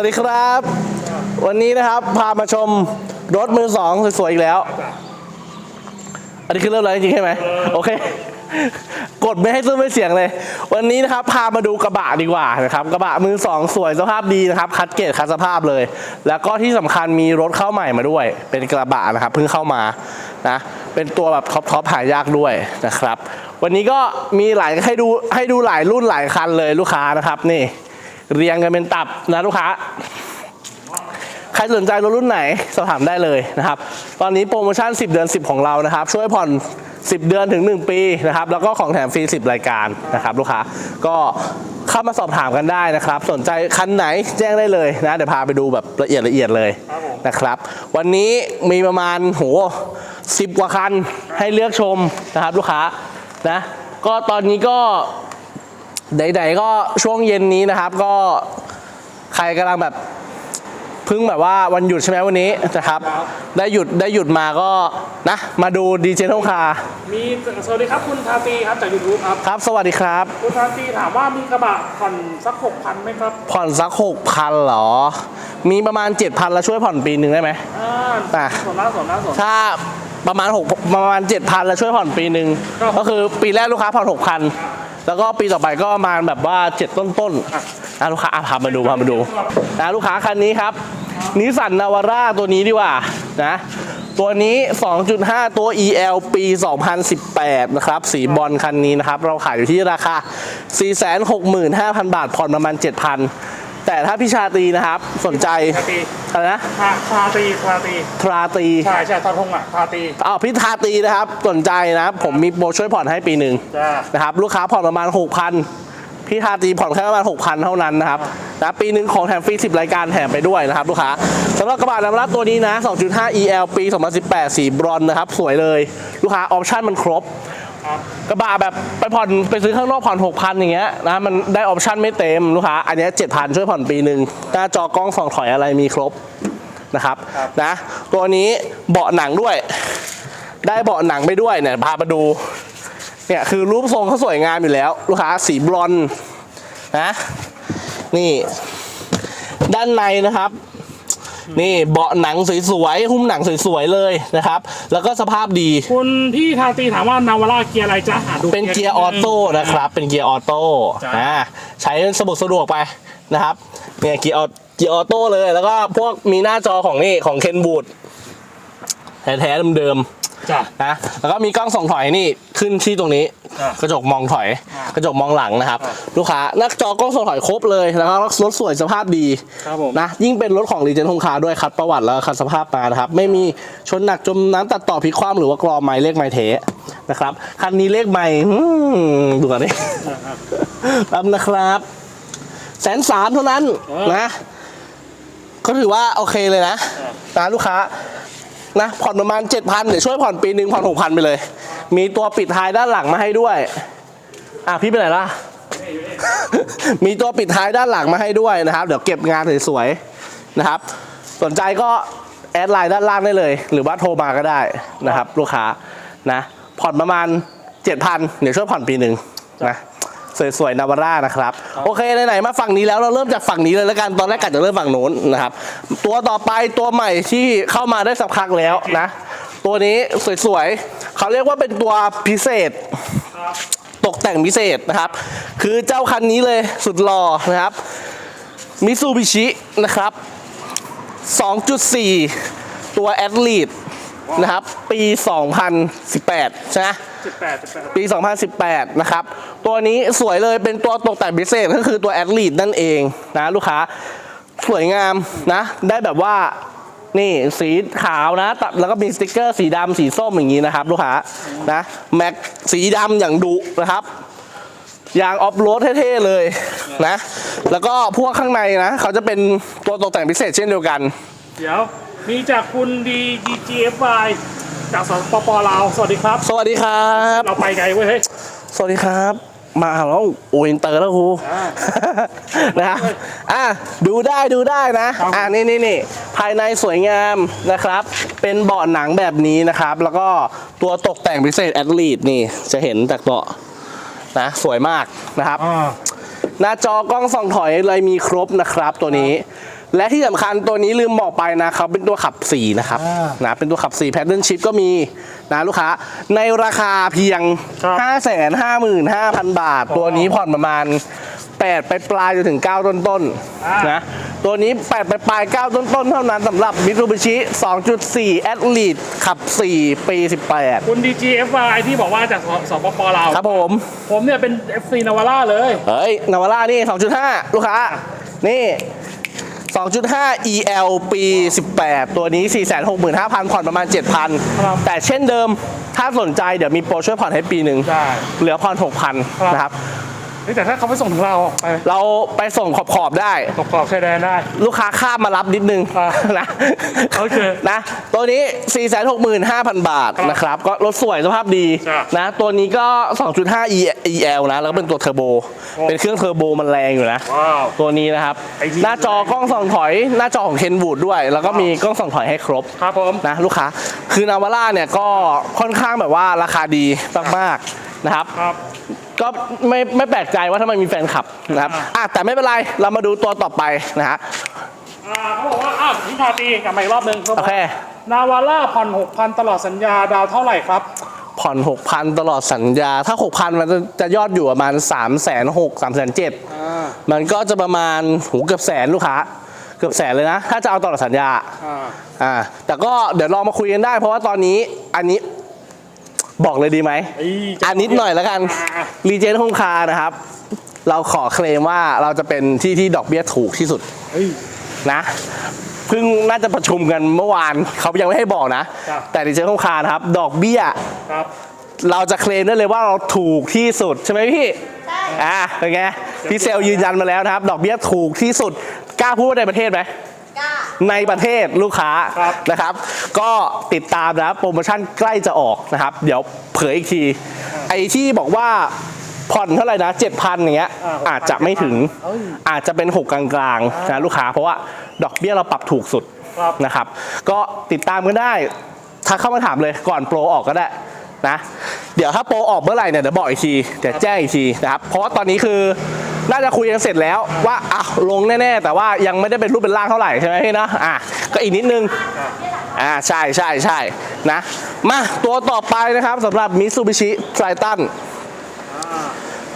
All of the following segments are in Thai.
วัสดีครับ วันนี้นะครับพามาชมรถมือสองสวยๆอีกแล้ว อันนี้คือเริ่มแล้วจริงๆใช่ไหมโอเค กดไม่ให้ซุ้มไม่เสียงเลย วันนี้นะครับพามาดูกระบะดีกว่านะครับกระบะมือสองสวยสภาพดีนะครับคัดเกรดคัดสภาพเลย แล้วก็ที่สำคัญมีรถเข้าใหม่มาด้วย เป็นกระบะนะครับเพิ่งเข้ามานะเป็นตัวแบบท็อปท็อปหายากด้วยนะครับ วันนี้ก็มีหลายให้ดูให้ดูหลายรุ่นหลายคันเลยลูกค้านะครับนี่ เรียงกันเป็นตับนะลูกค้า ใครสนใจรถรุ่นไหนสอบถามได้เลยนะครับ ตอนนี้โปรโมชั่น 10 เดือน 10 ของเรานะครับ ช่วยผ่อน 10 เดือนถึง 1 ปีนะครับ แล้วก็ของแถมฟรี 10 รายการนะครับ ลูกค้าก็เข้ามาสอบถามกันได้นะครับ สนใจคันไหนแจ้งได้เลยนะเดี๋ยวพาไปดูแบบละเอียดละเอียดเลยนะครับ วันนี้มีประมาณโหสิบกว่าคันให้เลือกชมนะครับ ลูกค้านะ ก็ตอนนี้ก็ ใดๆก็ช่วงเย็นนี้นะครับ ก็ใครกำลังแบบเพิ่งแบบว่าวันหยุดใช่ไหมวันนี้นะครับ ได้หยุดได้หยุดมาก็นะ มาดูดีเจนงคามีสวัสดีครับคุณทาตีครับจากยูทูบครับ ครับ สวัสดีครับ คุณทาตีถามว่ามีกระบะผ่อนสักหกพันไหมครับ ผ่อนสักหกพันหรอ มีประมาณเจ็ดพันแล้วช่วยผ่อนปีหนึ่งได้ไหมอ่าอะสนน้าสนน้าสนถ้าประมาณหกประมาณเจ็ดพันแล้วช่วยผ่อนปีหนึ่งครับก็คือปีแรกลูกค้าผ่อนหกพัน แล้วก็ปีต่อไปก็มาแบบว่าเจ็ดต้นๆนะลูกค้าอะพามาดูพามาดูนะลูกค้าคันนี้ครับนิสสันนาวาร่าตัวนี้ดีกว่านะตัวนี้ 2.5 ตัว EL ปี 2018 นะครับ สีบอลคันนี้นะครับ เราขายอยู่ที่ราคา 465,000 บาท ผ่อนประมาณ 7,000 แต่ถ้าพี่ชาตรีนะครับ สนใจทาตีอะไรนะทาทาตีทาตีทราตรีใช่ใช่ตอนทงอะทาตีอ้าวพี่ทาตรีนะครับ สนใจนะครับ ผมมีโปรช่วยผ่อนให้ปีหนึ่งจ้านะครับ ลูกค้าผ่อนประมาณ6,000พี่ทาตรีผ่อนแค่ประมาณ6,000เท่านั้นนะครับนะปีหนึ่งของแถมฟรี10รายการแถมไปด้วยนะครับ ลูกค้าสำหรับกระบะนำรัตัวนี้นะ 2.5 EL ปี 2018 สีบรอนซ์นะครับ สวยเลย ลูกค้าออปชั่นมันครบครับ กระบะแบบไปผ่อนไปซื้อข้างนอกผ่อน6,000อย่างเงี้ยนะมันได้ออปชั่นไม่เต็มลูกค้า อันเนี้ย7,000ช่วยผ่อนปีหนึ่งหน้าจอกล้องส่องถอยอะไรมีครบนะครับนะตัวนี้เบาะหนังด้วย ได้เบาะหนังไปด้วยเนี่ยพามาดูเนี่ยคือรูปทรงเขาสวยงามอยู่แล้ว ลูกค้าสีบรอนซ์นะนี่ ด้านในนะครับ นี่เบาะหนังสวยๆหุ้มหนังสวยๆเลยนะครับ แล้วก็สภาพดี คุณพี่ทาตีถามว่านาวาร่าเกียร์อะไรจ๊ะอะดูเป็นเกียร์ออโต้นะครับ เป็นเกียร์ออโต้จ้ะนะใช้สะดวกสะดวกไปนะครับเนี่ยเกียร์ออเกียร์ออโต้เลย แล้วก็พวกมีหน้าจอของนี่ของเคนบูดแท้ๆเดิม จ้ะๆนะแล้วก็มีกล้องส่องถอยนี่ขึ้นที่ตรงนี้ อะกระจกมองถอย อะกระจกมองหลังนะครับ อะ ลูกค้าหน้าจอกล้องส่องถอยครบเลยแล้วก็รถสวยสภาพดี ครับผม นะยิ่งเป็นรถของรีเจนทงคาด้วยคัดประวัติแล้วก็คัดสภาพมานะครับ ไม่มีชนหนักจมน้ำตัดต่อพลิกคว่ำหรือว่ากรอไม้เลขไม้เทนะครับคันนี้เลขไม้อืมดูกันดินะครับรับนะครับแสนสามเท่านั้นเออนะก็ถือว่าโอเคเลยนะนะลูกค้า นะผ่อนประมาณเจ็ดพันเดี๋ยวช่วยผ่อนปีหนึ่งผ่อนหกพันไปเลย มีตัวปิดท้ายด้านหลังมาให้ด้วย อะพี่ไปไหนล่ะ มีตัวปิดท้ายด้านหลังมาให้ด้วยนะครับ เดี๋ยวเก็บงานสวยๆนะครับ สนใจก็แอดไลน์ด้านล่างได้เลย หรือว่าโทรมาก็ได้นะครับ ลูกค้านะ ผ่อนประมาณ 7,000เดี๋ยวช่วยผ่อนปีหนึ่งนะ สวยๆนาวาร่านะครับโอเคไหนๆมาฝั่งนี้แล้วเราเริ่มจากฝั่งนี้เลยแล้วกันตอนแรกกะจะเริ่มฝั่งโน้นนะครับตัวต่อไปตัวใหม่ที่เข้ามาได้สักพักแล้วนะ ตัวนี้สวยๆเขาเรียกว่าเป็นตัวพิเศษครับตกแต่งพิเศษนะครับ คือเจ้าคันนี้เลยสุดหล่อนะครับมิซูบิชินะครับ 2.4 ตัวแอดลีด นะครับ ปี 2018 ใช่ไหมสิบแปดสิบแปดปี 2018 นะครับ ตัวนี้สวยเลยเป็นตัวตกแต่งพิเศษก็คือตัวแอดลีดนั่นเองนะลูกค้าสวยงามนะ ได้แบบว่านี่สีขาวนะตัดแล้วก็มีสติกเกอร์สีดำสีส้มอย่างนี้นะครับ ลูกค้านะแม็กสีดำอย่างดุนะครับยางออฟโรดเท่ๆเลยนะ แล้วก็พวกข้างในนะ เขาจะเป็นตัวตกแต่งพิเศษเช่นเดียวกัน เดี๋ยว มีจากคุณดีดีจีเอฟไจากสปปลาวสวัสดีครับ สวัสดีครับ เราไปไกลเว้ยเฮ้ยสวัสดีครับ มาแล้วโอ้ยอินเตอร์แล้วครูอ่านะครับอะดูได้ดูได้นะครับอะนี่นี่นี่ภายในสวยงามนะครับ เป็นเบาะหนังแบบนี้นะครับ แล้วก็ตัวตกแต่งพิเศษแอดลีดนี่จะเห็นจากเบาะนะสวยมากนะครับอ่าหน้าจอกล้องส่องถอยอะไรมีครบนะครับตัวนี้ และที่สำคัญตัวนี้ลืมบอกไปนะเขาเป็นตัวขับ 4 นะครับอ่านะเป็นตัวขับ 4 Pattern Shift ก็มีนะลูกค้า ในราคาเพียงครับ555,000 บาท ตัวนี้ผ่อนประมาณ 8 ไปปลายจนถึง 9 ต้นต้นๆอ่านนะตัวนี้ 8 ไปปลาย 9 ต้นต้นๆเท่านั้นสำหรับ Mitsubishi 2.4 Athlete ขับ 4 ปี 18 คุณ DGFY ที่บอกว่าจากสปปลาวครับผม ผมเนี่ยเป็น FC นาวาร่าเลย เฮ้ยนาวาร่านี่ 2.5 ลูกค้า นี่ 2.5 EL ปี 18 ตัวนี้ 465,000 ผ่อนประมาณ ครับ7,000 แต่เช่นเดิมถ้าสนใจเดี๋ยวมีโปรช่วยผ่อนให้ปีหนึ่งได้เหลือผ่อนครับ6,000 นะครับ เฮ้ยแต่ถ้าเขาไปส่งถึงเราไปเราไปส่งขอบๆได้ ขอบขอบชายแดนได้ ลูกค้าข้ามมารับนิดนึงอ่านะโอเคนะ ตัวนี้ 465,000 บาทครับนะครับ ก็รถสวยสภาพดีจ้ะนะ ตัวนี้ก็ 2.5 E- EL นะ แล้วก็เป็นตัวเทอร์โบเป็นเครื่องเทอร์โบมันแรงอยู่นะ ว้าว ตัวนี้นะครับ ไอ้นี่ หน้าจอกล้องส่องถอย หน้าจอของเคนวูดด้วย แล้วก็มีกล้องส่องถอยให้ครบ ครับผม นะลูกค้าคือนาวาร่าเนี่ยก็ค่อนข้างแบบว่าราคาดีมากๆนะครับ ครับ ก็ไม่ไม่แปลกใจว่าทำไมมีแฟนคลับนะครับอ่าอะแต่ไม่เป็นไรเรามาดูตัวต่อไปนะฮะอ่าเขาบอกว่าอ้าวพี่ชาตรีกลับมาอีกรอบหนึ่งเขาบโออกเค นาวาร่าผ่อน6,000ตลอดสัญญาดาวเท่าไหร่ครับ ผ่อน 6,000 ตลอดสัญญา ถ้า 6,000 มันจะจะยอดอยู่ประมาณ 3 6 0 0 0 3 7 0 0 อ่า มันก็จะประมาณหูเกือบแสนลูกค้า เกือบแสนเลยนะ ถ้าจะเอาตลอดสัญญาอ่า อ่าแต่ก็เดี๋ยวลองมาคุยกันได้ เพราะว่าตอนนี้อันนี้ บอกเลยดีไหมไอ้อันนิดหน่อยแล้วกันอ่ารีเจนคงคานะครับ เราขอเคลมว่าเราจะเป็นที่ที่ดอกเบี้ยถูกที่สุดเฮ้ยนะเพิ่งน่าจะประชุมกันเมื่อวานเขายังไม่ให้บอกนะครับแต่รีเจนคงคานะครับ ดอกเบี้ยครับเราจะเคลมได้เลยว่าเราถูกที่สุดใช่ไหมพี่ใช่อ่าเป็นไงพี่เซลยืนยันมาแล้วนะครับ ดอกเบี้ยถูกที่สุดกล้าพูดว่าในประเทศไหมกล้าในประเทศลูกค้าครับนะครับ ก็ติดตามนะครับโปรโมชั่นใกล้จะออกนะครับ เดี๋ยวเผยอีกที ไอ้ที่บอกว่าผ่อนเท่าไหร่นะ7,000อย่างเงี้ยอ่าอาจจะไม่ถึงเอ้ยอาจจะเป็น6กลางๆนะลูกค้าเพราะว่าดอกเบี้ยเราปรับถูกสุดครับนะครับ ก็ติดตามกันได้ถ้าเข้ามาถามเลยก่อนโปรออกก็ได้นะ เดี๋ยวถ้าโปรออกเมื่อไหร่เนี่ยเดี๋ยวบอกอีกทีเดี๋ยวแจ้งอีกทีนะครับเพราะว่าตอนนี้คือน่าจะคุยกันเสร็จแล้วว่าอะลงแน่ๆ แต่ว่ายังไม่ได้เป็นรูปเป็นร่างเท่าไหร่ใช่ไหมพี่นะอะก็อีกนิดนึง อ่าใช่ใช่ใช่นะ มาตัวต่อไปนะครับสำหรับ Mitsubishi Triton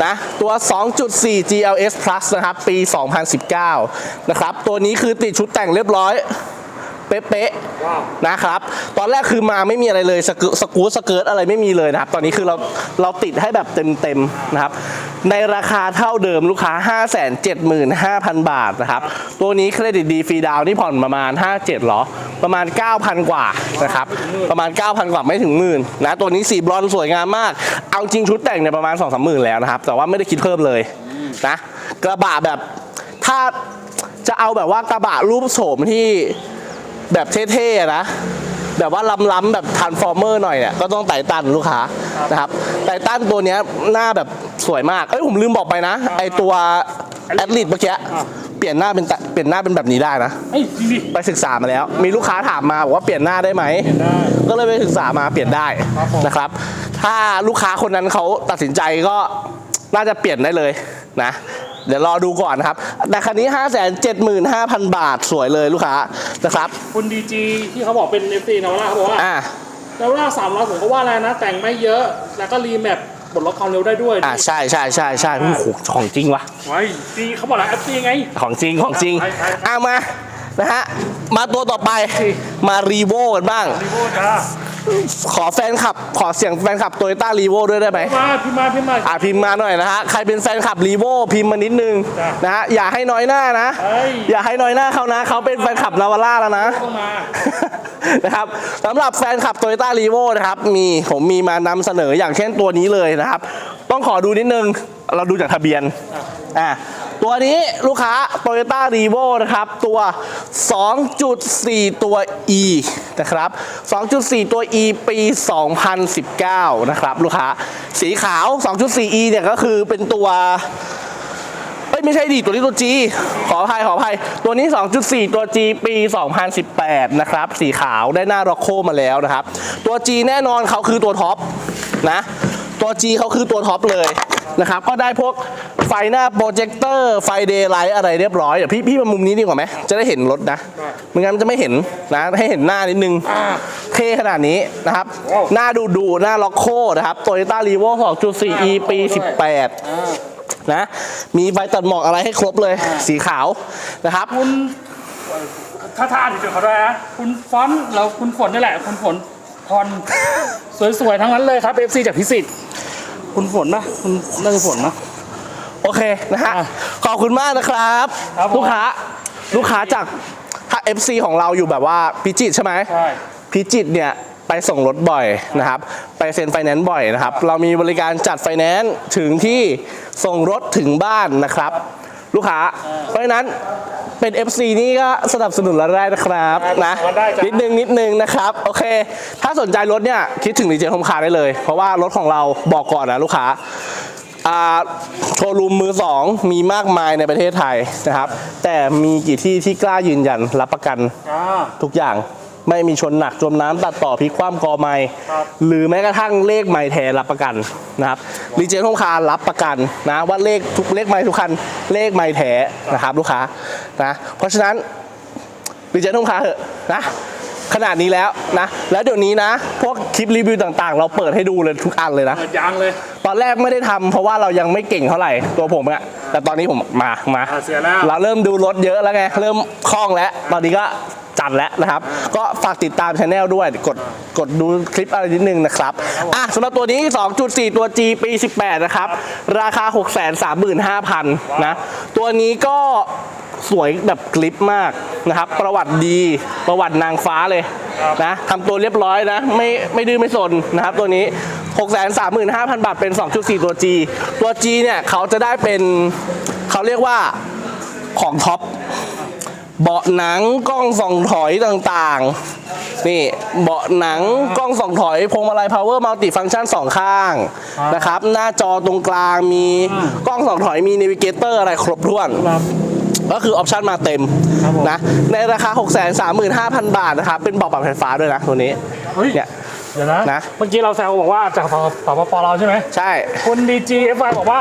นะตัว 2.4 GLS Plus นะครับ ปี 2019 นะครับ ตัวนี้คือติดชุดแต่งเรียบร้อย เป๊ะๆนะครับ ตอนแรกคือมาไม่มีอะไรเลย สกูสกูสเกิร์ตอะไรไม่มีเลยนะครับ ตอนนี้คือเราเราติดให้แบบเต็มๆนะครับ ในราคาเท่าเดิมลูกค้า 575,000 บาทนะครับ ตัวนี้เครดิตดีฟรีดาวนี่ผ่อนประมาณ 57หรอ ประมาณ 9,000 กว่านะครับ ประมาณ 9,000 กว่าไม่ถึงหมื่นนะ ตัวนี้สีบรอนซ์สวยงามมาก เอาจริงชุดแต่งเนี่ยประมาณ 2-3หมื่นแล้วนะครับ แต่ว่าไม่ได้คิดเพิ่มเลยนะ กระบะแบบถ้าจะเอาแบบว่ากระบะรูปโฉมที่แบบเท่ๆนะ แบบว่าล้ำๆแบบทรานส์ฟอร์เมอร์หน่อยเนี่ยก็ต้องไต่ตันลูกค้านะครับไต่ตันตัวเนี้ยหน้าแบบสวยมากเอ้ยผมลืมบอกไปนะไอตัวแอดลิทเมื่อกี้เปลี่ยนหน้าเป็นตะเปลี่ยนหน้าเป็นแบบนี้ได้นะเฮ้ยจริงดิไปศึกษามาแล้ว มีลูกค้าถามมาบอกว่าเปลี่ยนหน้าได้ไหมได้ก็เลยไปศึกษามาเปลี่ยนได้ครับผมนะครับ ถ้าลูกค้าคนนั้นเขาตัดสินใจก็น่าจะเปลี่ยนได้เลยนะ เดี๋ยวรอดูก่อนนะครับ แต่คันนี้ 575,000 บาทสวยเลยลูกค้านะครับ คุณดีจีที่เขาบอกเป็น FC นาวาร่าเขาบอกว่าอ่า นาวาร่าสามร้อยผมก็ว่าอะไรนะ แต่งไม่เยอะ แล้วก็รีแมปบดล็อกความเร็วได้ด้วยอ่าใช่ใช่ใช่ใช่โอ้โหของจริงวะไว้ดีเขาบอกแล้ว FC ไง ของจริงของจริงไปไปไปอ่ามา นะฮะ มาตัวต่อไปมารีโวกันบ้าง รีโวจ้าขอแฟนคลับ ขอเสียงแฟนคลับโตโยต้ารีโวด้วยได้ไหมมาพี่มาพี่มาอ่าพิมพ์มาหน่อยนะฮะ ใครเป็นแฟนคลับรีโวพิมพ์มานิดนึงจ้ะนะฮะ อย่าให้น้อยหน้านะเฮ้ยอย่าให้น้อยหน้าเขานะ เขาเป็นแฟนคลับนาวาร่าแล้วนะต้องมานะครับสำหรับแฟนคลับโตโยต้ารีโวนะครับ มีผมมีมานำเสนออย่างเช่นตัวนี้เลยนะครับ ต้องขอดูนิดนึง เราดูจากทะเบียน อ่า ตัวนี้ลูกค้า Toyota r e v o นะครับ ตัว 2.4 ตัว E นะครับ 2.4 ตัว E ปี 2019 นะครับ ลูกค้า สีขาว 2.4 E เนี่ยก็คือเป็นตัวเอ้ยไม่ใช่ดิตัวนี้ตัว G ขออภัยขออภัย ตัวนี้ 2.4 ตัว G ปี 2018 นะครับ สีขาวได้หน้าร็อกโคมาแล้วนะครับ ตัว G แน่นอนเขาคือตัวท็อปนะ ตัว G เขาคือตัวท็อปเลย นะครับ ก็ได้พวกไฟหน้าโปรเจคเตอร์ไฟเดย์ไลท์อะไรเรียบร้อย เดี๋ยวพี่พี่มามุมนี้ดีกว่าไหมจะได้เห็นรถนะไม่งั้นจะไม่เห็นนะให้เห็นหน้านิดนึง เท่ขนาดนี้นะครับ หน้าดูดูหน้าล็อกโคนะครับ Toyota r e v o 2.4e ปี 18 นะ มีไฟตัดหมอกอะไรให้ครบเลยสีขาวนะครับคุณถ้าทานจุดเขาด้วยนะคุณฟอนต์เราคุณฝนนี่แหละ คุณฝนพรสวยๆ ทั้งนั้นเลยครับ FC จากพิสิทธิ์ คุณฝนนะคุณน่าจะฝนนะ โอเคนะฮะ อะขอบคุณมากนะครับ ครับผม ลูกค้า ลูกค้าจากถ้า FC ของเราอยู่แบบว่าพิจิตรใช่ไหม ใช่ พิจิตรเนี่ยไปส่งรถบ่อยนะครับ ไปเซ็นไฟแนนซ์บ่อยนะครับ เรามีบริการจัดไฟแนนซ์ถึงที่ส่งรถถึงบ้านนะครับ ลูกค้า เพราะฉะนั้น เป็น FC นี่ก็สนับสนุนเราได้นะครับนะได้จ้ะ นิดนึงนิดนึงนะครับ โอเค ถ้าสนใจรถเนี่ยคิดถึงดีเจคอมคาร์ได้เลย เพราะว่ารถของเราบอกก่อนนะลูกค้าอ่าโชว์รูมมือสองมีมากมายในประเทศไทยนะครับ แต่มีกี่ที่ที่กล้ายืนยันรับประกันอ่าทุกอย่าง ไม่มีชนหนักจมน้ำตัดต่อพลิกคว่ำกอไม้ครับหรือแม้กระทั่งเลขไม้แทนรับประกันนะครับรีเจนทงคารับประกันนะว่าเลขทุกเลขไม้ทุกคันเลขไม้แท้นะครับลูกค้านะเพราะฉะนั้นรีเจนทงคาเหอะนะขนาดนี้แล้วนะ แล้วเดี๋ยวนี้นะ พวกคลิปรีวิวต่างๆ เราเปิดให้ดูเลยทุกอันเลยนะ เปิดยางเลย ตอนแรกไม่ได้ทำเพราะว่าเรายังไม่เก่งเท่าไหร่ตัวผมอะแต่ตอนนี้ผมมามา อ่าเสียแล้ว เราเริ่มดูรถเยอะแล้วไง เริ่มคล่องแล้ว ตอนนี้ก็ จัดแล้วนะครับ ก็ฝากติดตามช anel ด้วยกดกดดูคลิปอะไรนิดนึงนะครับอะสำหรับตัวนี้ 2.4 ตัว G ปี 18 นะครับ ราคา 635,000นะตัวนี้ก็สวยแบบกลิปมากนะครับ ประวัติดีประวัตินางฟ้าเลยนะทำตัวเรียบร้อยนะ ไม่ไม่ดื้อไม่สนนะครับ ตัวนี้ 635,000 บาทเป็น 2.4 ตัว G ตัว G เนี่ยเขาจะได้เป็นเขาเรียกว่าของท็อป เบาะหนังกล้องส่องถอยต่างๆ นี่เบาะหนังกล้องส่องถอยพวงมาลัย power multi function สองข้างนะครับ หน้าจอตรงกลางมีกล้องส่องถอยมี navigator อะไรครบถ้วนครับก็คือออปชันมาเต็มครับผมนะ ในราคา 635,000 บาทนะครับ เป็นเบาะปรับไฟฟ้าด้วยนะตัวนี้เฮ้ยเนี่ยเดี๋ยวนะนะ เมื่อกี้เราแซวบอกว่าจากสปปปเราใช่ไหมใช่คุณดีจีเอฟไบอกว่า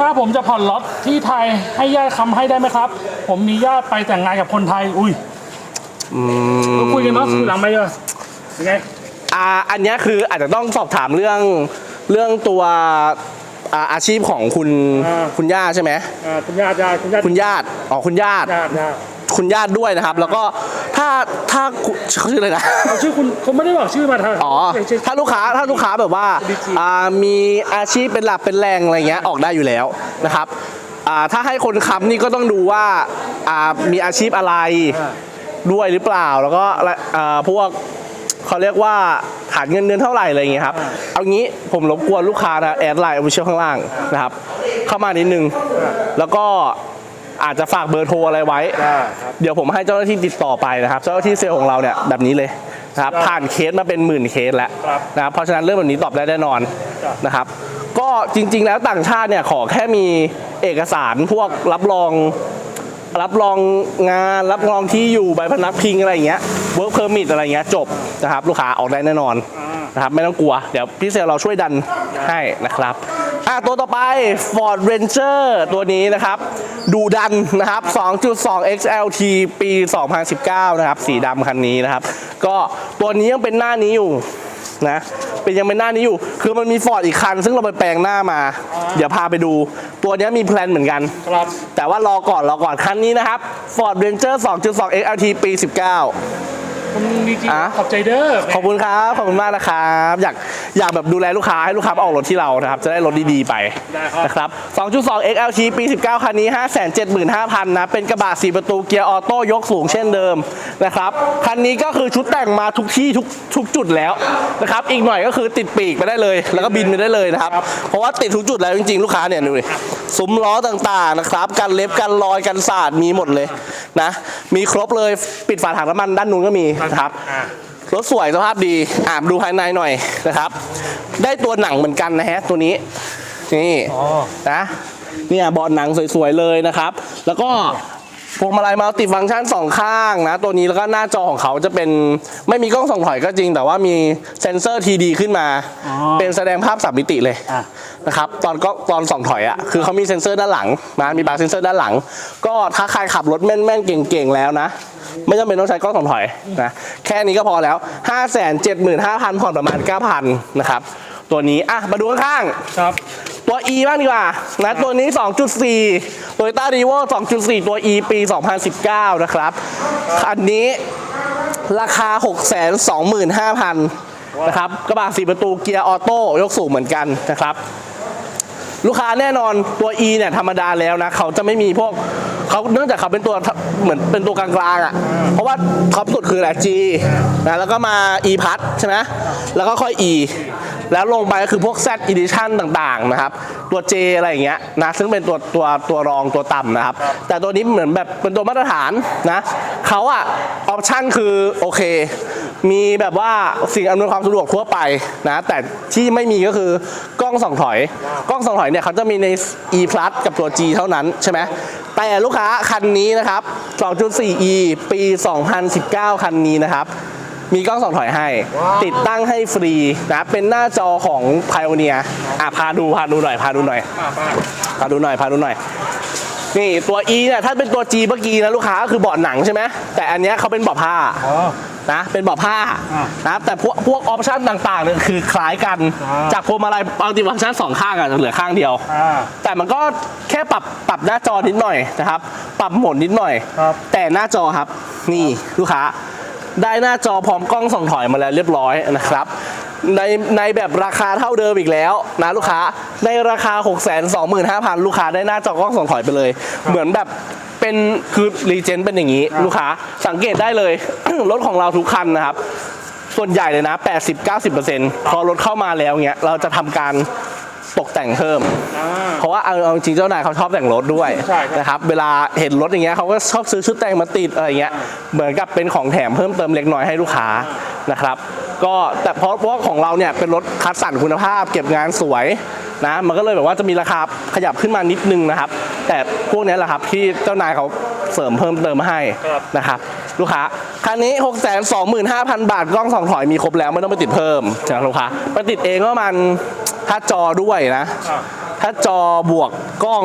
ถ้าผมจะผ่อนรถที่ไทยให้ญาติคำให้ได้ไหมครับ ผมมีญาติไปแต่งงานกับคนไทย อุ้ยก็คุยกันเนาะคุยหลังไม่เยอะยังไงอ่าอันเนี้ยคืออาจจะต้องสอบถามเรื่องเรื่องตัวอ่าอาชีพของคุณอ่าคุณย่าใช่ไหมอ่าคุณญาติญาติคุณญาติคุณญาติอ๋อคุณญาติญาติญาติ คุณญาติด้วยนะครับ แล้วก็ถ้าถ้าคุณชื่ออะไรนะเอาชื่อคุณเขาไม่ได้บอกชื่อมาทางอ๋อชื่อถ้าลูกค้าถ้าลูกค้าแบบว่า DG อ่ามีอาชีพเป็นหลักเป็นแรงอะไรเงี้ยออกได้อยู่แล้วนะครับอ่าถ้าให้คนค้ำนี่ก็ต้องดูว่าอ่ามีอาชีพอะไรอ่าด้วยหรือเปล่าแล้วก็อ่าพวกเขาเรียกว่าฐานเงินเดือนเท่าไหร่อะไรอย่างเงี้ยครับ เอางี้ผมรบกวนลูกค้านะแอดไลน์ออฟฟิเชียลข้างล่างนะครับ เข้ามานิดนึง แล้วก็ อาจจะฝากเบอร์โทรอะไรไว้ ได้ครับ เดี๋ยวผมให้เจ้าหน้าที่ติดต่อไปนะครับเจ้าหน้าที่เซลล์ของเราเนี่ยแบบนี้เลยนะครับครับผ่านเคสมาเป็นหมื่นเคสแล้วครับนะครับเพราะฉะนั้นเรื่องแบบนี้ตอบได้แน่นอนครับนะครับ ก็จริง ๆ แล้วต่างชาติเนี่ยขอแค่มีเอกสารพวกรับรองรับรองงานรับรองที่อยู่ใบพนักพิงอะไรอย่างเงี้ย work permit อะไรอย่างเงี้ยจบนะครับลูกค้าออกได้แน่นอน อ่า นะครับไม่ต้องกลัว เดี๋ยวพี่เซลเราช่วยดันให้นะครับอะตัวต่อไป Ford Ranger ตัวนี้นะครับ ดูดันนะครับ 2.2 XLT ปี 2019 นะครับ สีดำคันนี้นะครับ ก็ตัวนี้ยังเป็นหน้านี้อยู่นะเป็นยังเป็นหน้านี้อยู่ คือมันมี Ford อีกคัน ซึ่งเราไปแปลงหน้ามา เดี๋ยวพาไปดู ตัวนี้มีแพลนเหมือนกันครับแต่ว่ารอก่อนรอก่อนคันนี้นะครับ Ford Ranger 2.2 XLT ปี 19 คุณดีจีอะ ขอบใจเด้อขอบคุณครับ ขอบคุณมากนะครับ อยากอยากแบบดูแลลูกค้าให้ลูกค้ามาออกรถที่เรานะครับ จะได้รถดีๆไปได้ครับนะครับ 2.2 XLT ปี 19 คันนี้ 575,000 นะ เป็นกระบะ 4 ประตูเกียร์ออโต้ยกสูงเช่นเดิมนะครับ คันนี้ก็คือชุดแต่งมาทุกที่ทุกทุกจุดแล้วนะครับ อีกหน่อยก็คือติดปีกไปได้เลย แล้วก็บินไปได้เลยนะครับ เพราะว่าติดทุกจุดแล้วจริงๆ ลูกค้าเนี่ยดูดิซุ้มล้อต่างๆนะครับ กันเล็บกันรอยกันสาดมีหมดเลยนะ มีครบเลย ปิดฝาถังน้ำมันด้านนู้นก็มีนะครับอ่ารถสวยสภาพดีอ่าดูภายในหน่อยนะครับ ได้ตัวหนังเหมือนกันนะฮะตัวนี้นี่อ๋อนะเนี่ยเบาะหนังสวยๆเลยนะครับ แล้วก็ พวงมาลัยมัลติฟังก์ชันสองข้างนะ ตัวนี้แล้วก็หน้าจอของเขาจะเป็นไม่มีกล้องส่องถอยก็จริง แต่ว่ามีเซ็นเซอร์ TD ขึ้นมาอ๋อเป็นแสดงภาพสามมิติเลยอะนะครับตอนก็ตอนส่องถอยอะคือเขามีเซ็นเซอร์ด้านหลังนะมีบาร์เซ็นเซอร์ด้านหลัง ก็ถ้าใครขับรถแม่นๆเก่งๆแล้วนะ ไม่จำเป็นต้องใช้กล้องส่องถอยนะแค่นี้ก็พอแล้ว 5 7 5 0 0 0ผ่อนประมาณ9,000นะครับตัวนี้อะมาดูข้างๆครับ ตัว E บ้างดีกว่านะตัวนี้ 2.4 Toyota r e v o 2.4 ตัว E ปี 2019 นะครับอันนี้ราคา 625,000 นะครับกระบะ4ประตูเกียร์ออโต้ยกสูงเหมือนกันนะครับ ลูกค้าแน่นอนตัว E เนี่ยธรรมดาแล้วนะ เขาจะไม่มีพวกเขาเนื่องจากเขาเป็นตัวเหมือนเป็นตัวกลางๆอะ เพราะว่าท็อปสุดคืออะไร G นะแล้วก็มา E พัทใช่ไหมแล้วก็ค่อย E แล้วลงไปก็คือพวก Z Edition ต่างๆนะครับ ตัว J อะไรอย่างเงี้ยนะซึ่งเป็นตัวตัวตัวรองตัวต่ำนะครับ แต่ตัวนี้เหมือนแบบเป็นตัวมาตรฐานนะเขาอะออปชั่นคือโอเค มีแบบว่าสิ่งอำนวยความสะดวกทั่วไปนะแต่ที่ไม่มีก็คือกล้องส่องถอย กล้องส่องถอยเนี่ยเขาจะมีใน E Plus กับตัว G เท่านั้นใช่ไหมแต่ลูกค้าคันนี้นะครับ 2.4e ปี 2019 คันนี้นะครับ มีกล้องส่องถอยให้ ติดตั้งให้ฟรีนะเป็นหน้าจอของ Pioneer อะพาดูพาดูหน่อยพาดูหน่อยอ่าไปพาดูหน่อยพาดูหน่อยนี่ตัว E เนี่ยถ้าเป็นตัว G เมื่อกี้นะลูกค้าก็คือเบาะหนังใช่ไหมแต่อันเนี้ยเขาเป็นเบาะผ้าอ๋อนะเป็นเบาะผ้าอะนะครับแต่พวกพวกออปชั่นต่างๆเนี่ยคือคล้ายกันอ่าจากพวงมาลัยอัลติฟังก์ชันสองข้างอะจะเหลือข้างเดียวอ่าแต่มันก็แค่ปรับปรับหน้าจอนิดหน่อยนะครับ ปรับโหมดนิดหน่อยครับแต่หน้าจอครับนี่ลูกค้า ได้หน้าจอพร้อมกล้องส่องถอยมาแล้วเรียบร้อยนะครับในในแบบราคาเท่าเดิมอีกแล้วนะลูกค้าในราคา 6 2 5 0 0 0 ลูกค้าได้หน้าจอกล้องส่องถอยไปเลย เหมือนแบบเป็นคือรีเจนเป็นอย่างนี้ ลูกค้าสังเกตได้เลย รถของเราทุกคันนะครับ ส่วนใหญ่เลยนะ 80-90%พอรถเข้ามาแล้วเงี้ยเราจะทำการ ตกแต่งเพิ่ม อ่า เพราะว่าเอาเอาจริงๆเจ้านายเขาชอบแต่งรถด้วยใช่ครับนะครับเวลาเห็นรถอย่างเงี้ยเขาก็ชอบซื้อชุดแต่งมาติดอะไรเงี้ยเหมือนกับเป็นของแถมเพิ่มเติมเล็กน้อยให้ลูกค้านะครับ ก็แต่เพราะเพราะว่าของเราเนี่ยเป็นรถคัดสรรคุณภาพ เก็บงานสวยนะมันก็เลยแบบว่าจะมีราคาขยับขึ้นมานิดนึงนะครับ แต่พวกเนี้ยแหละครับที่เจ้านายเขาเสริมเพิ่มเติมมาให้นะครับลูกค้าคันนี้ 6 2 5 0 0 0 บาทกล้องสองถอยมีครบแล้วไม่ต้องไปติดเพิ่มจากลูกค้าไปติดเองก็มัน ถ้าจอด้วยนะอ่าถ้าจอบวกกล้อง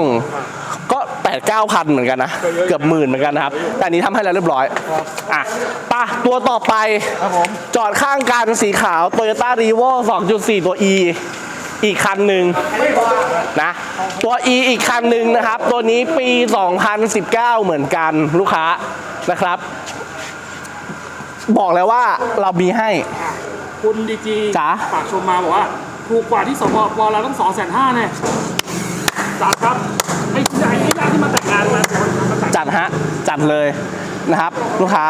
ก็แปดเก้าพันเหมือนกันนะ เกือบหมื่นเหมือนกันนะครับ แต่อันนี้ทำให้แล้วเรียบร้อยอะป่ะตัวต่อไปครับผมจอดข้างกันสีขาว Toyota r e v o 2.4 ตัว E อีกคันหนึ่งนะตัว E อีกคันหนึ่งนะครับ ตัวนี้ปี 2019 เหมือนกันลูกค้านะครับ บอกแล้วว่าเรามีให้ คุณดีจีจ๋าฝากชมมาบอกว่า ถูกกว่าที่สปปเราต้องสองแสนห้าเนี่ยจัดครับให้ใจให้ญาติที่มาแต่งงานมามาแต่งจัดฮะ จัดเลยนะครับ ลูกค้า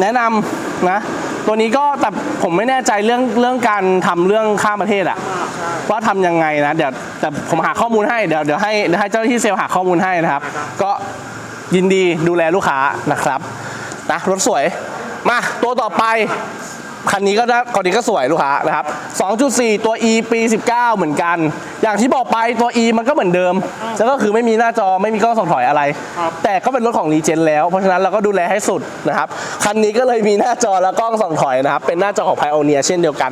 แนะนำนะ ตัวนี้ก็แต่ผมไม่แน่ใจเรื่องเรื่องการทำเรื่องข้ามประเทศอะว่าทำยังไงนะ เดี๋ยวแต่ผมหาข้อมูลให้เดี๋ยวเดี๋ยวให้เดี๋ยวให้เจ้าหน้าที่เซลล์หาข้อมูลให้นะครับ ก็ยินดีดูแลลูกค้านะครับนะรถสวย มาตัวต่อไป คันนี้ก็ได้ก่อนนี้ก็สวยลูกค้านะครับ 2.4 ตัว E ปี 19 เหมือนกัน อย่างที่บอกไปตัว E มันก็เหมือนเดิม แล้วก็คือไม่มีหน้าจอไม่มีกล้องส่องถอยอะไรครับแต่ก็เป็นรถของรีเจนแล้ว เพราะฉะนั้นเราก็ดูแลให้สุดนะครับ คันนี้ก็เลยมีหน้าจอและกล้องส่องถอยนะครับ เป็นหน้าจอของ Pioneer เช่นเดียวกัน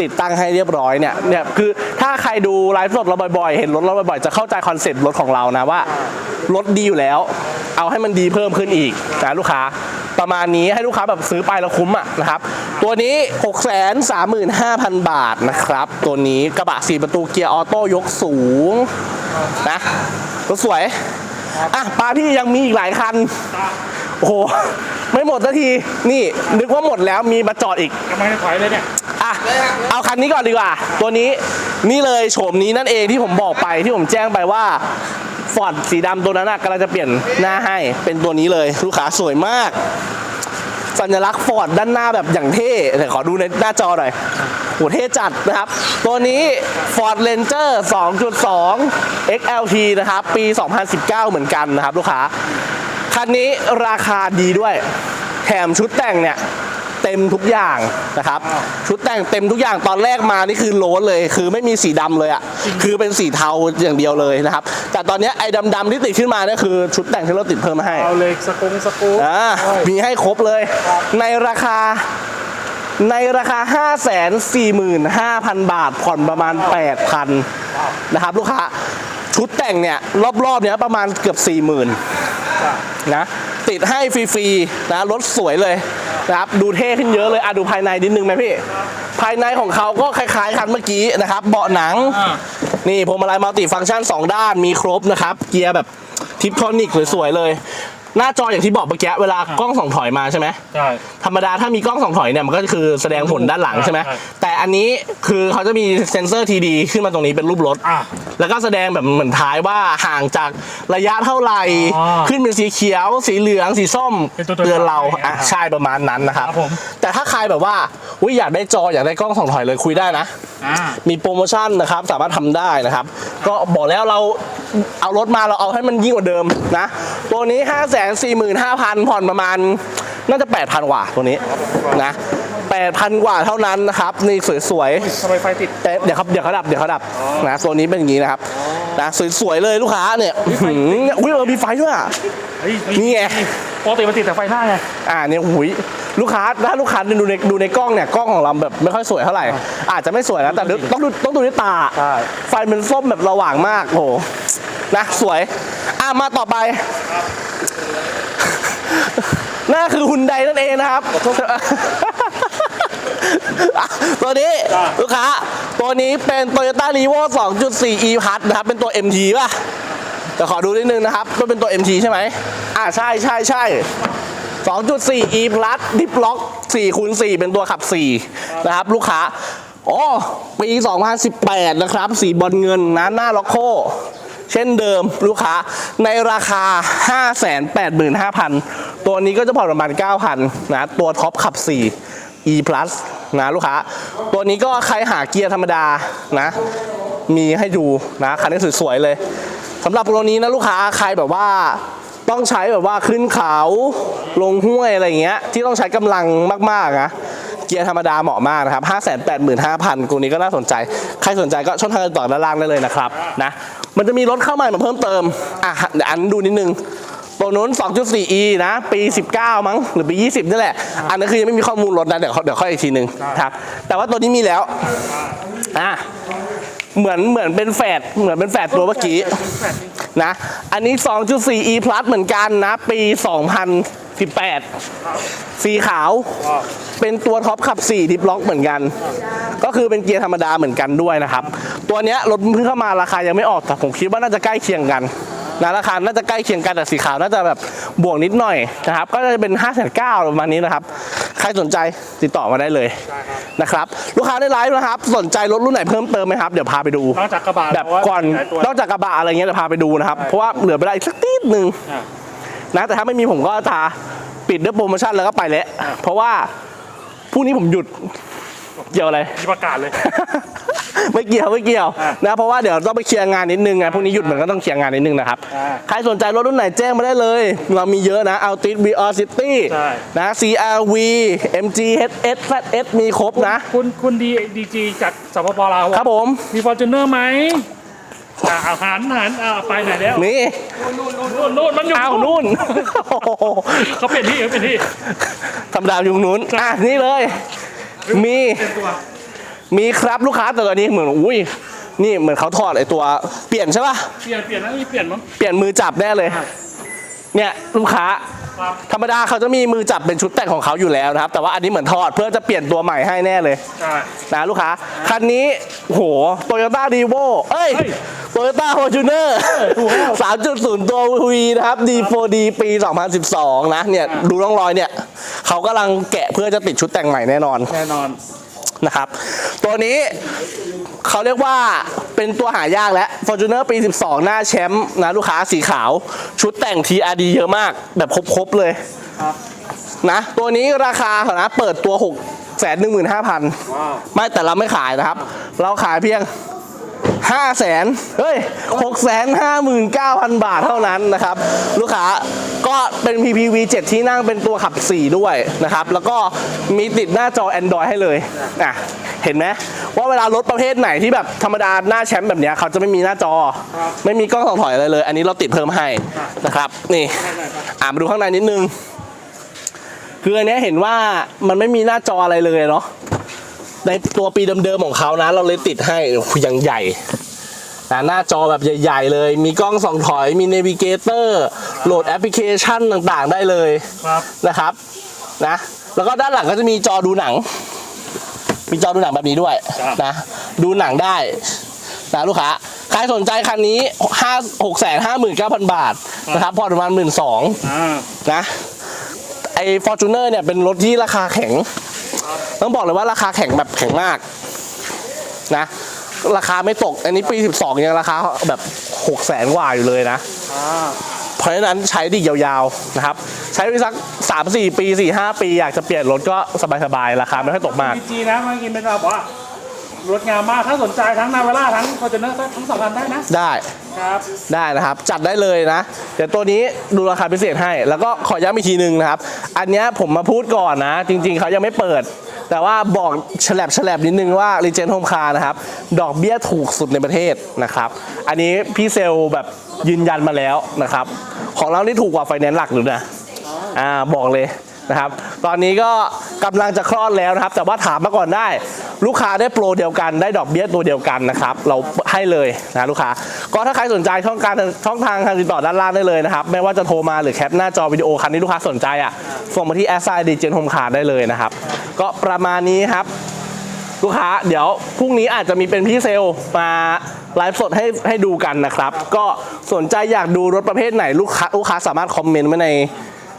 ติดตั้งให้เรียบร้อยเนี่ย เนี่ยคือถ้าใครดูไลฟ์สดเราบ่อยๆ เห็นรถเราบ่อยๆ จะเข้าใจคอนเซ็ปต์รถของเรานะว่ารถดีอยู่แล้ว เอาให้มันดีเพิ่มขึ้นอีกนะลูกค้า ประมาณนี้ให้ลูกค้าแบบซื้อไปแล้วคุ้มอะนะครับ ตัวนี้ 6 3 5 0 0 0 บาทนะครับ ตัวนี้กระบะ 4 ประตูเกียร์ออโต้ยกสูงนะรถสวย อะปาพี่ยังมีอีกหลายคัน โอ้โห ไม่หมดสักที นี่ นึกว่าหมดแล้วมีมาจอดอีกกำลังจะถอยเลยเนี่ย อะ เอาคันนี้ก่อนดีกว่า ตัวนี้นี่เลยโฉมนี้นั่นเองที่ผมบอกไปที่ผมแจ้งไปว่า ฟอร์ดสีดำตัวนั้นนะกำลังจะเปลี่ยนหน้าให้เป็นตัวนี้เลยลูกค้าสวยมาก สัญลักษณ์ฟอร์ดด้านหน้าแบบอย่างเท่แต่ขอดูในหน้าจอหน่อยโหเท่จัดนะครับ ตัวนี้ Ford Ranger 2.2 XLT นะครับ ปี 2019 เหมือนกันนะครับ ลูกค้า คันนี้ราคาดีด้วย แถมชุดแต่งเนี่ย เเต็มทุกอย่างนะครับ ชุดแต่งเต็มทุกอย่างตอนแรกมานี่คือโล้นเลย คือไม่มีสีดำเลยอะคือเป็นสีเทาอย่างเดียวเลยนะครับ แต่ตอนเนี้ยไอ้ดำๆที่ติดขึ้นมาเนี่ยคือชุดแต่งที่เราติดเพิ่มมาให้เอาเลยสกุงสกู๊ปอ่าโอ้ยมีให้ครบเลย ในราคาในราคา 5 4 5 0 0 0 บาท ผ่อนประมาณ 8,000 นะครับ ลูกค้า ชุดแต่งเนี่ย รอบๆ เนี้ยประมาณเกือบ 40,000 นะ ติดให้ฟรี ๆ นะ รถสวยเลย นะครับดูเท่ขึ้นเยอะเลยอะดูภายในนิดนึงไหมพี่ ภายในของเขาก็คล้ายๆคันเมื่อกี้นะครับ เบาะหนังอ่านี่พวงมาลัยมัลติฟังก์ชัน 2 ด้านมีครบนะครับ เกียร์แบบทิปทอนิกสวยๆเลย หน้าจออย่างที่บอกเมื่อกี้เวลากล้องส่องถอยมาใช่ไหมใช่ ธรรมดาถ้ามีกล้องส่องถอยเนี่ยมันก็คือแสดงผลด้านหลังใช่ไหมใช่ แต่อันนี้คือเขาจะมีเซ็นเซอร์ทีดีขึ้นมาตรงนี้เป็นรูปรถ อะ แล้วก็แสดงแบบเหมือนท้ายว่าห่างจากระยะเท่าไหร่ อ๋อขึ้นเป็นสีเขียว สีเหลือง สีส้มเป็นตัวๆเตือนเราไปอะอ่าใช่ประมาณนั้นนะครับ ครับผม แต่ถ้าใครแบบว่าอุ้ยอยากได้จออยากได้กล้องส่องถอยเลยคุยได้นะ อ่ามีโปรโมชั่นนะครับ สามารถทำได้นะครับ ก็บอกแล้วเราเอารถมาเราเอาให้มันยิ่งกว่าเดิมนะ ตัวนี้5 4 5 0 0 0ผ่อนประมาณ น่าจะ8,000กว่าตัวนี้นะ8,000กว่าเท่านั้นนะครับนี่สวยทำไมไฟติดๆแต่เดี๋ยวครับเดี๋ยวเขาดับเดี๋ยวเขาดับนะตัวนี้เป็นอย่างนี้นะครับนะสวยๆเลยลูกค้าเนี่ยอื้อหืออุ้ยเออมีไฟด้วยอะเฮ้ยนี่ไง ปกติมันติดแต่ไฟหน้าไง อ่าเนี่ยหุยลูกค้าถ้าลูกค้าดูในดูในกล้องเนี่ยกล้องของเราแบบไม่ค่อยสวยเท่าไหร่ อาจจะไม่สวยนะแต่ต้องดูต้องดูด้วยตา ใช่ ไฟมันส้มแบบระหว่างมากโอ้โหนะสวย อะมาต่อไปนั่นคือหุ่นใดนั่นเองนะครับอะตัวนี้ลูกค้า ตัวนี้เป็น Toyota r e v o 2.4 e Plus นะครับ เป็นตัว MT ป่ะแต่ขอดูนิดนึงนะครับว่าเป็นตัว MT ใช่ไหมอ่าใช่ใช่ใช่2.4 e plus dip lock 4คูณ4เป็นตัวขับ 4 นะครับ ลูกค้าอ๋อปี 2018 นะครับ สีบอลเงินนะหน้าล็อกโค เช่นเดิมลูกค้าในราคา 585,000 ตัวนี้ก็จะผ่อนประมาณ 9,000 นะ ตัวท็อปขับ 4 e plus นะลูกค้า ตัวนี้ก็ใครหาเกียร์ธรรมดานะ มีให้ดูนะคันนี้สวยๆเลยสำหรับตัวนี้นะลูกค้าใครแบบว่าต้องใช้แบบว่าขึ้นเขาลงห้วยอะไรเงี้ย ที่ต้องใช้กำลังมากๆนะเกียร์ธรรมดาเหมาะมากนะครับ 585,000ตัวนี้ก็น่าสนใจ ใครสนใจก็ช่องทางติดต่อด้านล่างได้เลยนะครับนะ มันจะมีรถเข้าใหม่มาเพิ่มเติม อะเดี๋ยวอันดูนิดนึงตัวนู้น 2.4e นะ ปี 19 มั้ง หรือปี 20 นี่แหละ อันนั้นคือยังไม่มีข้อมูลรถนะ เดี๋ยวเดี๋ยวค่อยอีกทีนึงครับ แต่ว่าตัวนี้มีแล้ว อะ เหมือนเหมือนเป็นแฝด เหมือนเป็นแฝดตัวเมื่อกี้ นะ อันนี้ 2.4e plus เหมือนกันนะ ปี 2000 2018 สีขาว เป็นตัวท็อปขับ 4 ทิปล็อกเหมือนกัน ก็คือเป็นเกียร์ธรรมดาเหมือนกันด้วยนะครับ ตัวเนี้ยรถเพิ่งเข้ามาราคายังไม่ออกแต่ผมคิดว่าน่าจะใกล้เคียงกันนะราคาน่าจะใกล้เคียงกันแต่สีขาวน่าจะแบบบวกนิดหน่อยนะครับ ก็จะเป็น5 9 0 0 0ประมาณนี้นะครับ ใครสนใจติดต่อมาได้เลยนะครับ ลูกค้าในไลฟ์นะครับ สนใจรถรุ่นไหนเพิ่มเติมไหมครับ เดี๋ยวพาไปดู นอกจากกระบะแบบล้วก่อนหลายตัวนอกจากกระบะอะไรเงี้ยเดี๋ยวพาไปดูนะครับ เพราะว่าเหลือเวลาอีกสักนิดนึงอะ นะแต่ถ้าไม่มีผมก็จะปิดด้วยโปรโมชั่นแล้วก็ไปแล้วเพราะว่าพรุ่งนี้ผมหยุดเกี่ยวอะไรมีประกาศเลย ไม่เกี่ยวไม่เกี่ยวอะนะเพราะว่าเดี๋ยวต้องไปเคลียร์งานนิดนึงไงพรุ่งนี้หยุดมันก็ต้องเคลียร์งานนิดนึงนะครับอ่าใครสนใจรถรุ่นไหนแจ้งมาได้เลย เรามีเยอะนะเอาติด v r City ใช่นะ CRV MG HS ZS มีครบนะ คุณคุณดีดีจีจากสปปลาวครับผม มีฟอร์จูเนอร์ไหม อ่าเอาหันหันอ่าไปไหนแล้ว นี่นู่นนู่นมันอยู่อ้าวนู่นเขาเปลี่ยนที่เขาเปลี่ยนที่ ธรรมดาอยู่นู้นอะนี่เลย มีเปลี่ยนตัว มีครับลูกค้าแต่ตอนนี้เหมือนอุ้ยนี่เหมือนเขาถอดไอตัวเปลี่ยนใช่ป่ะ เปลี่ยนเปลี่ยนแล้วมีเปลี่ยนมั้ง เปลี่ยนมือจับแน่เลย เนี่ยลูกค้าครับ ธรรมดาเขาจะมีมือจับเป็นชุดแต่งของเขาอยู่แล้วนะครับ แต่ว่าอันนี้เหมือนถอดเพื่อจะเปลี่ยนตัวใหม่ให้แน่เลยใช่นะลูกค้าคันนี้โหโตโยต้าดีโวเอ้ยเฮ้ยโตโยต้าฟอร์จูเนอร์ถูกแล้ว3.0ตัว V นะครับ D4D ปี2012นะเนี่ยดูร่องรอยเนี่ยเขากำลังแกะเพื่อจะติดชุดแต่งใหม่แน่นอน แน่นอน นะครับ ตัวนี้เขาเรียกว่าเป็นตัวหายากแล้ว Fortuner ปี 12 หน้าแชมป์นะลูกค้าสีขาว ชุดแต่ง TRD เยอะมาก แบบครบๆเลยครับนะตัวนี้ราคาเขานะเปิดตัว6 1 5 0 0 0ว้าวไม่แต่เราไม่ขายนะครับ เราขายเพียง ห้าแสนเฮ้ยหกแสนห้าหมื่นเก้าพันบาทเท่านั้นนะครับ ลูกค้าก็เป็น PPV 7 ที่นั่งเป็นตัวขับ 4 ด้วยนะครับ แล้วก็มีติดหน้าจอ Android ให้เลยอะเห็นไหมว่าเวลารถประเภทไหนที่แบบธรรมดาหน้าแชมป์แบบเนี้ยเขาจะไม่มีหน้าจอ ไม่มีกล้องส่องถอยอะไรเลย อันนี้เราติดเพิ่มให้นะครับ นี่อ่ามาดูข้างในนิดนึง คืออันเนี้ยเห็นว่ามันไม่มีหน้าจออะไรเลยเนาะ ในตัวปีเดิมๆของเขานะ เราเลยติดให้โอ้โหอย่างใหญ่นะหน้าจอแบบใหญ่ ๆ เลย มีกล้องส่องถอย มีเนวิเกเตอร์ โหลดแอปพลิเคชันต่างๆ ได้เลยครับนะครับ นะ แล้วก็ด้านหลังก็จะมีจอดูหนัง มีจอดูหนังแบบนี้ด้วยนะ ดูหนังได้นะลูกค้า ใครสนใจคันนี้ห้าหกแสนห้าหมื่นเก้าพันบาทนะครับ พอประมาณหมื่นสองอ่านะ ไอ้ฟอร์จูเนอร์เนี่ยเป็นรถที่ราคาแข็ง ต้องบอกเลยว่าราคาแข็งแบบแข็งมากนะ ราคาไม่ตก อันนี้ปี 12 ยังราคาแบบ6แสนกว่าอยู่เลยนะอ่าเพราะฉะนั้นใช้ไดียาวๆนะครับ ใช้ไปสัก 3-4 ปี 4-5 ปี อยากจะเปลี่ยนรถก็สบายๆ ราคาไม่ค่อยตกมากพีจีนะเมื่อกี้เป็นเราบอกว่ารถงามมากถ้าสนใจทั้งนาวาร่าทั้งฟอร์จูเนอร์ทั้งสองคันได้นะ ได้ ครับได้นะครับ จัดได้เลยนะ เดี๋ยวตัวนี้ดูราคาพิเศษให้ แล้วก็ขอย้ำอีกทีหนึ่งนะครับ อันเนี้ยผมมาพูดก่อนนะ จริง ๆเขายังไม่เปิด แต่ว่าบอกฉลับฉลับนิดนึงว่า r e g e n Home Car นะครับ ดอกเบี้ยถูกสุดในประเทศนะครับ อันนี้พี่เซลแบบยืนยันมาแล้วนะครับ ของเรานี่ถูกกว่าไฟแนนซ์หลักหรือนะอ่าบอกเลยนะครับ ตอนนี้ก็ กำลังจะคลอดแล้วนะครับ แต่ว่าถามมาก่อนได้ ลูกค้าได้โปรเดียวกันได้ดอกเบี้ยตัวเดียวกันนะครับ เราให้เลยนะลูกค้า ก็ถ้าใครสนใจช่องการช่องทางการติดต่อด้านล่างได้เลยนะครับ ไม่ว่าจะโทรมาหรือแคปหน้าจอวิดีโอคันที่ลูกค้าสนใจอะส่งมาที่แอสไซดีเจนโฮมคาร์ได้เลยนะครับ ก็ประมาณนี้ครับลูกค้าเดี๋ยวพรุ่งนี้อาจจะมีเป็นพี่เซลมาไลฟ์สดให้ให้ดูกันนะครับ ก็สนใจอยากดูรถประเภทไหนลูกค้าลูกค้าสามารถคอมเมนต์ไว้ใน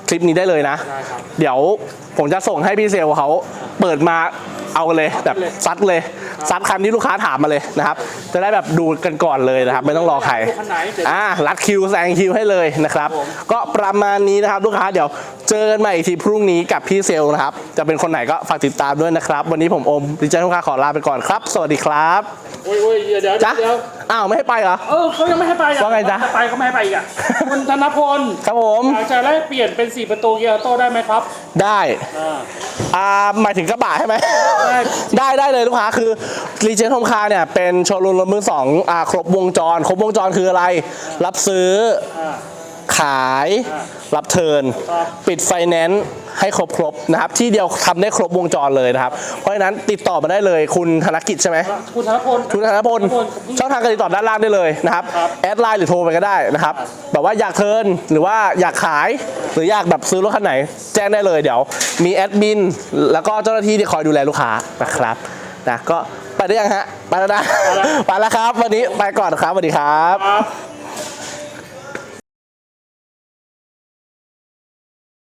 คลิปนี้ได้เลยนะได้ครับเดี๋ยวผมจะส่งให้พี่เซลเขาเปิดมาเอาเลยแบบซัดเลยซัดคันที่ลูกค้าถามมาเลยนะครับ จะได้แบบดูกันก่อนเลยนะครับ ไม่ต้องรอใครคันไหนเดี๋ยวอ่ารัดคิวแซงคิวให้เลยนะครับ ก็ประมาณนี้นะครับ ลูกค้าเดี๋ยวเจอกันใหม่อีกทีพรุ่งนี้กับพี่เซลนะครับ จะเป็นคนไหนก็ฝากติดตามด้วยนะครับ วันนี้ผมโอมดิจิทัลลูกค้าขอลาไปก่อนครับ สวัสดีครับโอ้ยโอ้ยเดี๋ยวเดี๋ยวจ้ะเดี๋ยว อ้าวไม่ให้ไปเหรอ เออเขายังไม่ให้ไปอะว่าไงจ๊ะจไปก็ไม่ให้ไปอีกอะ คุณธนพลครับผมอยากจะได้เปลี่ยนเป็น4ประตูเกียร์ออโต้ได้ไหมครับได้อ่า อ่าหมายถึงกระบะใช่ไหมได้ ได้ได้เลยลูกค้าคือรีเจน Home Car เนี่ยเป็นโชว์รูมรถมือสองอ่าครบวงจร ครบวงจรคืออะไร รับซื้อ อ่า ขายอ่ารับเทิร์นครับปิดไฟแนนซ์ให้ครบครบนะครับ ที่เดียวทำได้ครบวงจรเลยนะครับ เพราะฉะนั้นติดต่อมาได้เลยคุณธนกิจใช่ไหมคุณธนพลคุณธนพลธนพลช่องทางการติดต่อด้านล่างได้เลยนะครับครับแอดไลน์หรือโทรไปก็ได้นะครับแบบว่าอยากเทิร์นหรือว่าอยากขาย หรืออยากแบบซื้อรถคันไหน แจ้งได้เลยเดี๋ยว มีแอดมินแล้วก็เจ้าหน้าที่ที่คอยดูแลลูกค้านะครับนะก็ไปได้ยังฮะไปแล้วนะไปแล้วครับ วันนี้ไปก่อนครับสวัสดีครับครับ